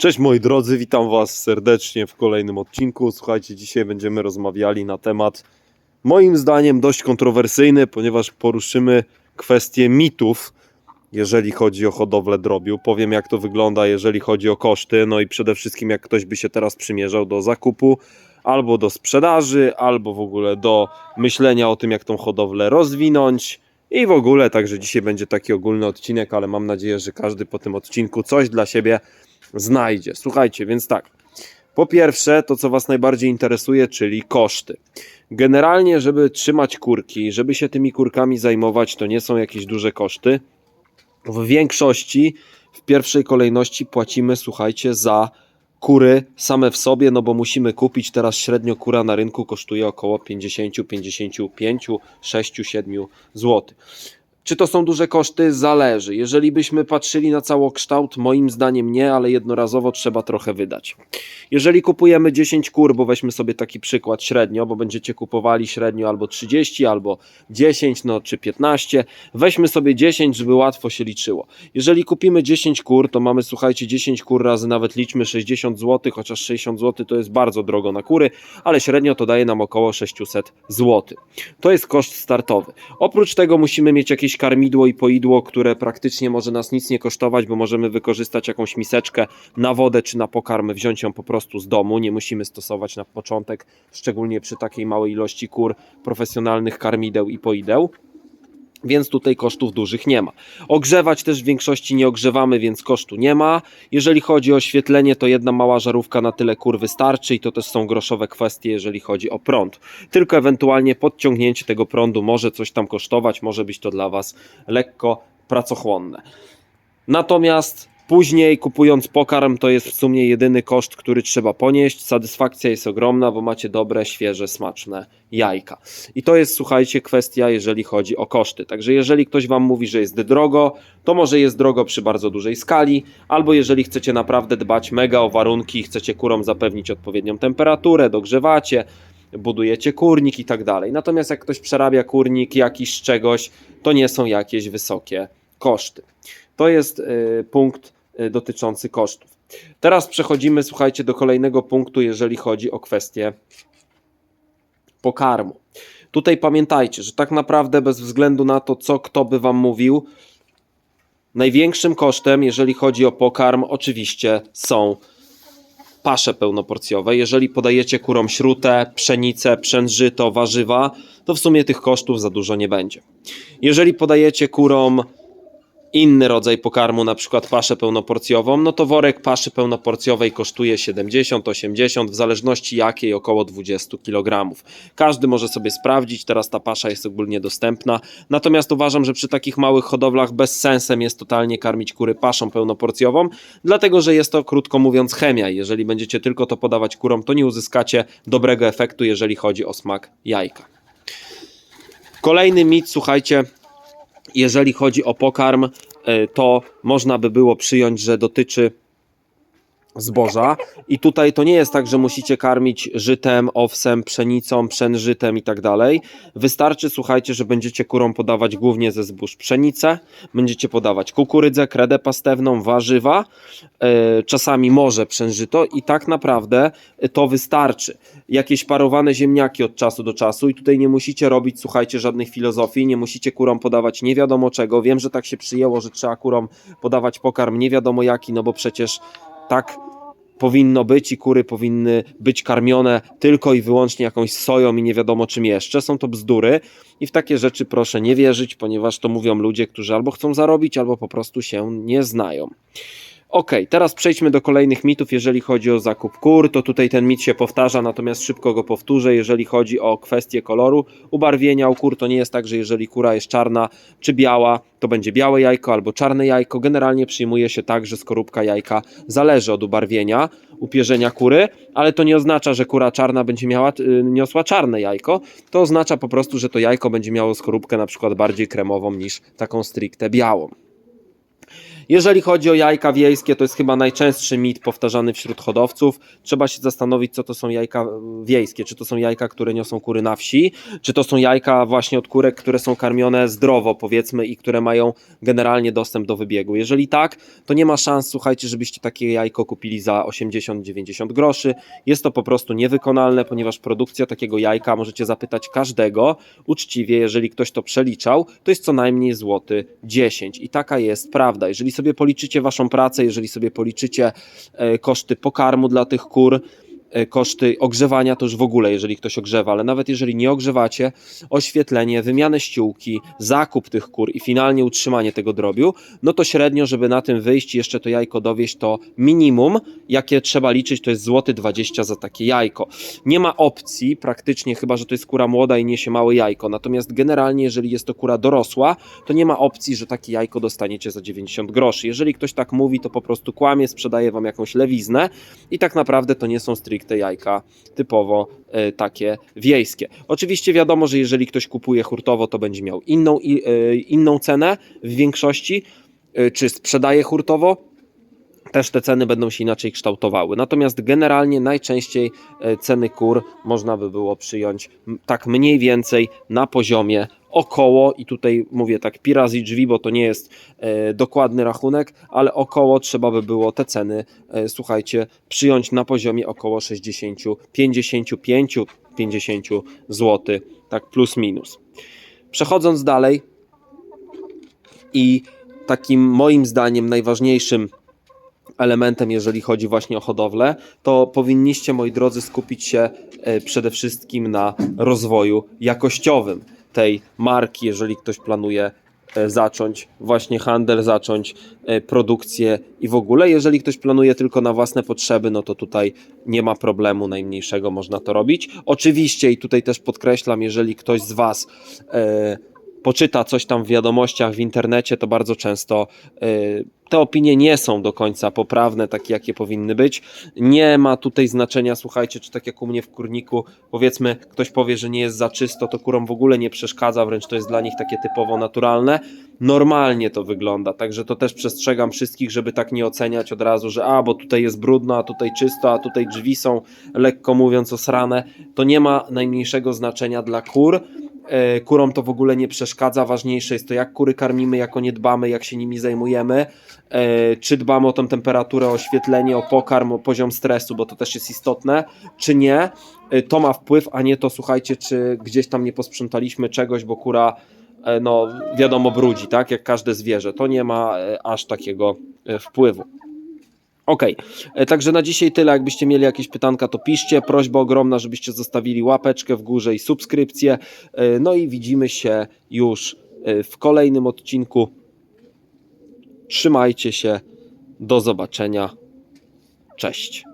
Cześć moi drodzy, witam Was serdecznie w kolejnym odcinku. Słuchajcie, dzisiaj będziemy rozmawiali na temat moim zdaniem dość kontrowersyjny, ponieważ poruszymy kwestię mitów, jeżeli chodzi o hodowlę drobiu. Powiem jak to wygląda, jeżeli chodzi o koszty, no i przede wszystkim jak ktoś by się teraz przymierzał do zakupu, albo do sprzedaży, albo w ogóle do myślenia o tym, jak tą hodowlę rozwinąć. I w ogóle, także dzisiaj będzie taki ogólny odcinek, ale mam nadzieję, że każdy po tym odcinku coś dla siebie znajdzie. Słuchajcie, więc tak. Po pierwsze, to co Was najbardziej interesuje, czyli koszty. Generalnie, żeby trzymać kurki, żeby się tymi kurkami zajmować, to nie są jakieś duże koszty. W większości, w pierwszej kolejności płacimy, słuchajcie, za kury same w sobie, no bo musimy kupić teraz średnio kura na rynku kosztuje około 50, 55, 6, 7 zł. Czy to są duże koszty? Zależy. Jeżeli byśmy patrzyli na całokształt, moim zdaniem nie, ale jednorazowo trzeba trochę wydać. Jeżeli kupujemy 10 kur, bo weźmy sobie taki przykład średnio, bo będziecie kupowali średnio albo 30, albo 10, no czy 15, weźmy sobie 10, żeby łatwo się liczyło. Jeżeli kupimy 10 kur, to mamy, słuchajcie, 10 kur razy nawet liczmy 60 zł, chociaż 60 zł to jest bardzo drogo na kury, ale średnio to daje nam około 600 zł. To jest koszt startowy. Oprócz tego musimy mieć jakieś karmidło i poidło, które praktycznie może nas nic nie kosztować, bo możemy wykorzystać jakąś miseczkę na wodę czy na pokarmy, wziąć ją po prostu z domu. Nie musimy stosować na początek, szczególnie przy takiej małej ilości kur, profesjonalnych karmideł i poideł. Więc tutaj kosztów dużych nie ma. Ogrzewać też w większości nie ogrzewamy, więc kosztu nie ma. Jeżeli chodzi o oświetlenie, to jedna mała żarówka na tyle kur wystarczy i to też są groszowe kwestie, jeżeli chodzi o prąd. Tylko ewentualnie podciągnięcie tego prądu może coś tam kosztować, może być to dla Was lekko pracochłonne. Natomiast później kupując pokarm to jest w sumie jedyny koszt, który trzeba ponieść. Satysfakcja jest ogromna, bo macie dobre, świeże, smaczne jajka. I to jest, słuchajcie, kwestia, jeżeli chodzi o koszty. Także jeżeli ktoś Wam mówi, że jest drogo, to może jest drogo przy bardzo dużej skali, albo jeżeli chcecie naprawdę dbać mega o warunki, chcecie kurom zapewnić odpowiednią temperaturę, dogrzewacie, budujecie kurnik i tak dalej. Natomiast jak ktoś przerabia kurnik jakiś z czegoś, to nie są jakieś wysokie koszty. To jest y, punkt dotyczący kosztów. Teraz przechodzimy, słuchajcie, do kolejnego punktu, jeżeli chodzi o kwestię pokarmu. Tutaj pamiętajcie, że tak naprawdę bez względu na to, co kto by wam mówił, największym kosztem, jeżeli chodzi o pokarm, oczywiście są pasze pełnoporcjowe. Jeżeli podajecie kurom śrutę, pszenicę, przężyto, warzywa, to w sumie tych kosztów za dużo nie będzie. Jeżeli podajecie kurom inny rodzaj pokarmu, na przykład paszę pełnoporcjową, no to worek paszy pełnoporcjowej kosztuje 70-80, w zależności jakiej około 20 kg. Każdy może sobie sprawdzić, teraz ta pasza jest ogólnie dostępna, natomiast uważam, że przy takich małych hodowlach bez sensem jest totalnie karmić kury paszą pełnoporcjową, dlatego że jest to krótko mówiąc chemia. Jeżeli będziecie tylko to podawać kurom, to nie uzyskacie dobrego efektu, jeżeli chodzi o smak jajka. Kolejny mit, słuchajcie, jeżeli chodzi o pokarm, y, to można by było przyjąć, że dotyczy zboża. I tutaj to nie jest tak, że musicie karmić żytem, owsem, pszenicą, pszenżytem i tak dalej. Wystarczy, słuchajcie, że będziecie kurom podawać głównie ze zbóż pszenicę, będziecie podawać kukurydzę, kredę pastewną, warzywa, y, czasami może przężyto i tak naprawdę to wystarczy. Jakieś parowane ziemniaki od czasu do czasu i tutaj nie musicie robić, słuchajcie, żadnych filozofii, nie musicie kurom podawać nie wiadomo czego. Wiem, że tak się przyjęło, że trzeba kurom podawać pokarm nie wiadomo jaki, no bo przecież tak powinno być i kury powinny być karmione tylko i wyłącznie jakąś soją i nie wiadomo czym jeszcze. Są to bzdury i w takie rzeczy proszę nie wierzyć, ponieważ to mówią ludzie, którzy albo chcą zarobić, albo po prostu się nie znają. Ok, teraz przejdźmy do kolejnych mitów, jeżeli chodzi o zakup kur, to tutaj ten mit się powtarza, natomiast szybko go powtórzę, jeżeli chodzi o kwestię koloru ubarwienia u kur, to nie jest tak, że jeżeli kura jest czarna czy biała, to będzie białe jajko albo czarne jajko, generalnie przyjmuje się tak, że skorupka jajka zależy od ubarwienia, upierzenia kury, ale to nie oznacza, że kura czarna będzie miała, y, niosła czarne jajko, to oznacza po prostu, że to jajko będzie miało skorupkę na przykład bardziej kremową niż taką stricte białą. Jeżeli chodzi o jajka wiejskie, to jest chyba najczęstszy mit powtarzany wśród hodowców. Trzeba się zastanowić, co to są jajka wiejskie. Czy to są jajka, które niosą kury na wsi, czy to są jajka właśnie od kurek, które są karmione zdrowo, powiedzmy, i które mają generalnie dostęp do wybiegu. Jeżeli tak, to nie ma szans, słuchajcie, żebyście takie jajko kupili za 80-90 groszy. Jest to po prostu niewykonalne, ponieważ produkcja takiego jajka, możecie zapytać każdego uczciwie, jeżeli ktoś to przeliczał, to jest co najmniej złoty 10. I taka jest prawda. Jeżeli sobie policzycie waszą pracę, jeżeli sobie policzycie e, koszty pokarmu dla tych kur, koszty ogrzewania to już w ogóle, jeżeli ktoś ogrzewa, ale nawet jeżeli nie ogrzewacie, oświetlenie, wymianę ściółki, zakup tych kur i finalnie utrzymanie tego drobiu, no to średnio, żeby na tym wyjść i jeszcze to jajko dowieść, to minimum, jakie trzeba liczyć, to jest złoty 20 za takie jajko. Nie ma opcji praktycznie, chyba że to jest kura młoda i niesie małe jajko, natomiast generalnie, jeżeli jest to kura dorosła, to nie ma opcji, że takie jajko dostaniecie za 90 groszy. Jeżeli ktoś tak mówi, to po prostu kłamie, sprzedaje wam jakąś lewiznę i tak naprawdę to nie są stricte jajka typowo e, takie wiejskie. Oczywiście wiadomo, że jeżeli ktoś kupuje hurtowo, to będzie miał inną, e, inną cenę w większości, e, czy sprzedaje hurtowo, też te ceny będą się inaczej kształtowały. Natomiast generalnie najczęściej ceny kur można by było przyjąć tak mniej więcej na poziomie około, i tutaj mówię tak pi razy drzwi, bo to nie jest e, dokładny rachunek, ale około trzeba by było te ceny, e, słuchajcie, przyjąć na poziomie około 60, 55, 50 zł, tak plus minus. Przechodząc dalej i takim moim zdaniem najważniejszym elementem, jeżeli chodzi właśnie o hodowlę, to powinniście, moi drodzy, skupić się e, przede wszystkim na rozwoju jakościowym tej marki, jeżeli ktoś planuje e, zacząć właśnie handel, zacząć e, produkcję i w ogóle, jeżeli ktoś planuje tylko na własne potrzeby, no to tutaj nie ma problemu najmniejszego, można to robić. Oczywiście i tutaj też podkreślam, jeżeli ktoś z Was e, poczyta coś tam w wiadomościach w internecie, to bardzo często y, te opinie nie są do końca poprawne, takie jakie powinny być. Nie ma tutaj znaczenia, słuchajcie, czy tak jak u mnie w kurniku, powiedzmy, ktoś powie, że nie jest za czysto, to kurom w ogóle nie przeszkadza, wręcz to jest dla nich takie typowo naturalne. Normalnie to wygląda, także to też przestrzegam wszystkich, żeby tak nie oceniać od razu, że a, bo tutaj jest brudno, a tutaj czysto, a tutaj drzwi są lekko mówiąc osrane. To nie ma najmniejszego znaczenia dla kur. E, Kurom to w ogóle nie przeszkadza. Ważniejsze jest to, jak kury karmimy, jak o nie dbamy, jak się nimi zajmujemy, e, czy dbamy o tą temperaturę, o oświetlenie, o pokarm, o poziom stresu, bo to też jest istotne, czy nie. E, To ma wpływ, a nie to, słuchajcie, czy gdzieś tam nie posprzątaliśmy czegoś, bo kura, no wiadomo, brudzi, tak, jak każde zwierzę. To nie ma aż takiego wpływu. Okej, e, także na dzisiaj tyle. Jakbyście mieli jakieś pytanka, to piszcie. Prośba ogromna, żebyście zostawili łapeczkę w górze i subskrypcję. E, No i widzimy się już e, w kolejnym odcinku. Trzymajcie się. Do zobaczenia. Cześć.